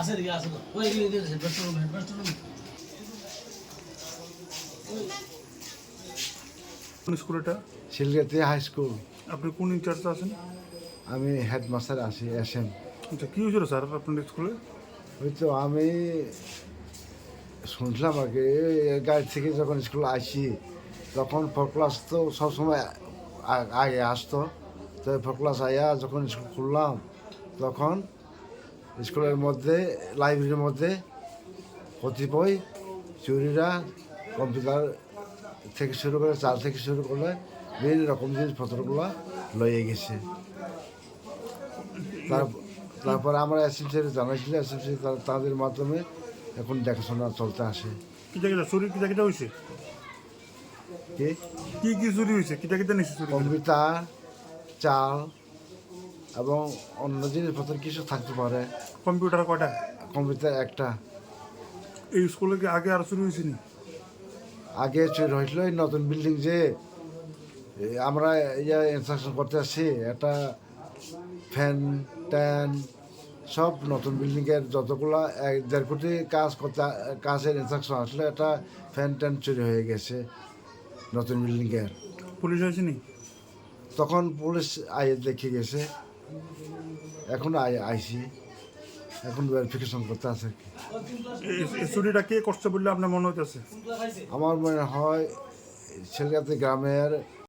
আছে দিকে আছে তো ওই এদিকে হেডমাস্টার রুম হেডমাস্টার কোন স্কুল এটা? শিলগাতি হাই স্কুল আপনি কোন ইনচার্জ আছেন? আমি হেডমাস্টার আছি এস এম আচ্ছা কী হয়েছিল স্যার আপনার স্কুলে? ওই তো আমি শুনলাম আর কি গাড়ি থেকে যখন স্কুলে আসি তখন ফোর ক্লাস তো সবসময় আগে আসতো। তো ফোর ক্লাস আয়া যখন স্কুল খুললাম, তখন স্কুলের মধ্যে, লাইব্রেরির মধ্যে কতিপয় চুরিরা কম্পিউটার থেকে শুরু করে চাল থেকে শুরু করে বিভিন্ন রকম জিনিসপত্রগুলো লয়ে গেছে। তার- তারপর আমরা এসএমসি জানাইছিল এসএমসি তাদের মাধ্যমে এখন দেখাশোনা চলতে আসে। কি? কি চুরি হয়েছে? কিটা কিটা নিচ্ছে চুরি কম্পিউটার চাল এবং অন্য জিনিসপত্র কিছু থাকতে পারে। কম্পিউটার কয়টা? কম্পিউটার একটা। এই স্কুলে কি আগে আর চুরি হয়েছে নি? আগে চুরি হয়েছিল এই নতুন বিল্ডিং যে আমরা ইয়ে ইনস্ট্রাকশন করতে আসছি একটা ফ্যান ট্যান সব নতুন বিল্ডিংয়ের যতগুলা এক দেড় কোটি কাজ করতে কাজের ইনস্ট্রাকশন আসলে একটা ফ্যান ট্যান চুরি হয়ে গেছে। নতুন বিল্ডিংয়ের পুলিশ হয়েছে নি তখন পুলিশ আই দেখে গেছে। এখন আই আইসি। এখন ভেরিফিকেশন করতে আছে। চুরিটা কে করছে বললে আপনার মনে হইতেছে? আমার মনে হয় ছেলেকাতে গ্রামের